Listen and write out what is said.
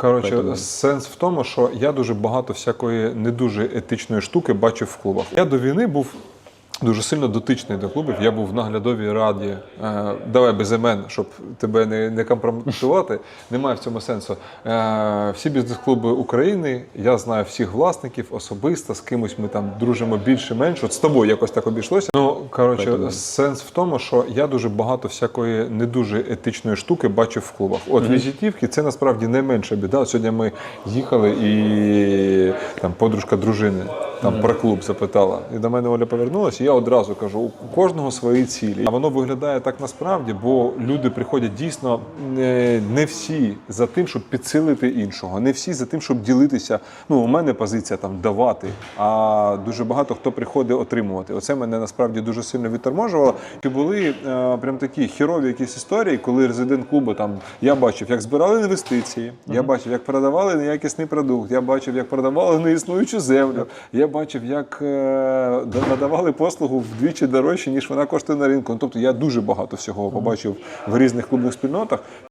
коротше, Поэтому- сенс в тому, що я дуже багато всякої не дуже етичної штуки бачив в клубах. Я до війни був. Дуже сильно дотичний до клубів. Я був в наглядовій раді. Е, давай без імен, щоб тебе не, не компрометувати. Немає в цьому сенсу. Е, всі бізнес-клуби України. Я знаю всіх власників особисто. З кимось ми там дружимо більше-менше. От з тобою якось так обійшлося. Ну коротше, Поэтому- сенс в тому, що я дуже багато всякої не дуже етичної штуки бачив в клубах. От візитівки це насправді найменша біда. Сьогодні ми їхали і там подружка дружини там про клуб запитала. І до мене Оля повернулася. І я одразу кажу: у кожного свої цілі. А воно виглядає так насправді, бо люди приходять дійсно не, не всі за тим, щоб підсилити іншого, не всі за тим, щоб ділитися. Ну, у мене позиція там давати, а дуже багато хто приходить отримувати. Оце мене насправді дуже сильно відторможувало. І були е, прям такі хірові якісь історії, коли резидент клубу там я бачив, як збирали інвестиції, я бачив, як продавали неякісний продукт, я бачив, як продавали неіснуючу землю. Я бачив, як е, надавали послугу вдвічі дорожче, ніж вона коштує на ринку. Ну, тобто я дуже багато всього побачив в різних клубних спільнотах.